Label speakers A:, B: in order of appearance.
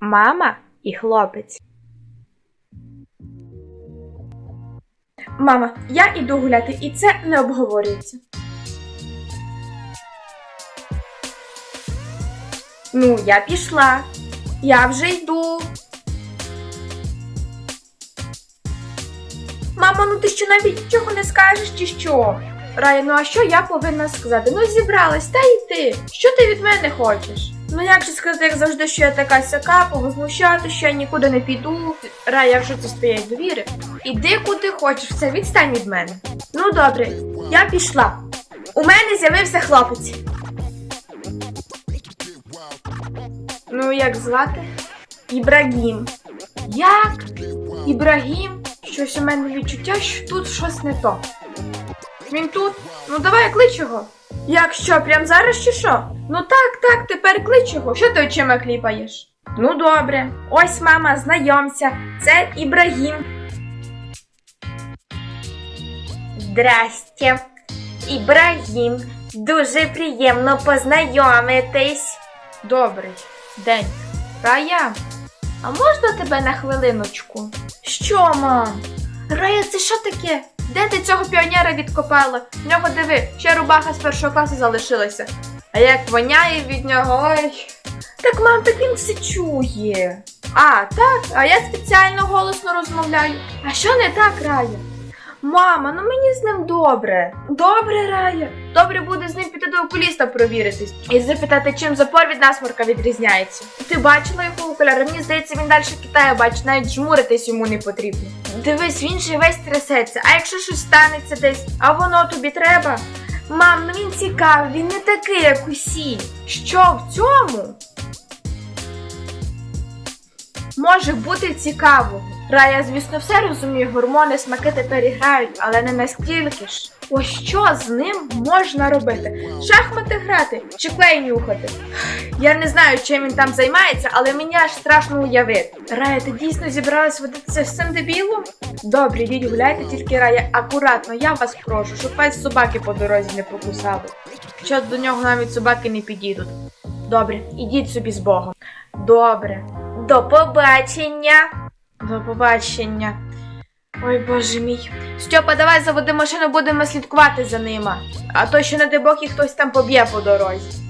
A: мама і хлопець. Мама, я іду гуляти, і це не обговорюється. Ну, я пішла. Я вже йду. Мамо, ну ти що навіть нічого не скажеш чи що? Рая, ну а що я повинна сказати? Ну зібралась, та йти. Що ти від мене хочеш? Ну як же сказати, як завжди, що я така сяка, повозмущати, що я нікуди не піду. Рая, якщо це твоєї довіри, іди куди хочеш, все, відстань від мене. Ну добре, я пішла. У мене з'явився хлопець. Ну, як звати? Ібрагім. Як? Ібрагім? Щось у мене відчуття, що тут щось не то. Він тут? Ну давай клич його. Як що, прям зараз чи що? Ну так, так, тепер клич його. Що ти очима кліпаєш? Ну добре. Ось мама, знайомся. Це Ібрагім. Здрастя. Ібрагім. Дуже приємно познайомитись. Добрий день. Рая, а можна тебе на хвилиночку? Що, мам? Рая, це що таке? Де ти цього піонера відкопала? В нього диви, ще рубаха з першого класу залишилася. А як воняє від нього, ой. Так, мам, так він все чує. А, так, а я спеціально голосно розмовляю. А що не так, Рая? Мама, ну мені з ним добре. Добре, Рая. Добре буде з ним піти до окуліста провіритись і запитати, чим запор від насморка відрізняється. Ти бачила його окуляри? Мені здається, він далі Китаю бачить, навіть жмуритись йому не потрібно. Дивись, він же весь трясеться, а якщо щось станеться десь, а воно тобі треба? Мам, ну він цікавий, він не такий, як усі. Що в цьому? Може бути цікаво. Рая, звісно, все розуміє, гормони, смаки тепер грають, але не настільки ж. Ось що з ним можна робити? Шахмати грати чи клей нюхати? Я не знаю, чим він там займається, але мені аж страшно уявити. Рая, ти дійсно зібралась водитися з цим дебілом? Добре, йдіть гуляйте, тільки Рая, акуратно, я вас прошу, щоб вас собаки по дорозі не покусали. Що до нього навіть собаки не підійдуть. Добре, ідіть собі з Богом. Добре. До побачення. До побачення. Ой, боже мій. Стьопа, давай заводи машину, будемо слідкувати за ними. А то ще не дай Бог їх хтось там поб'є по дорозі.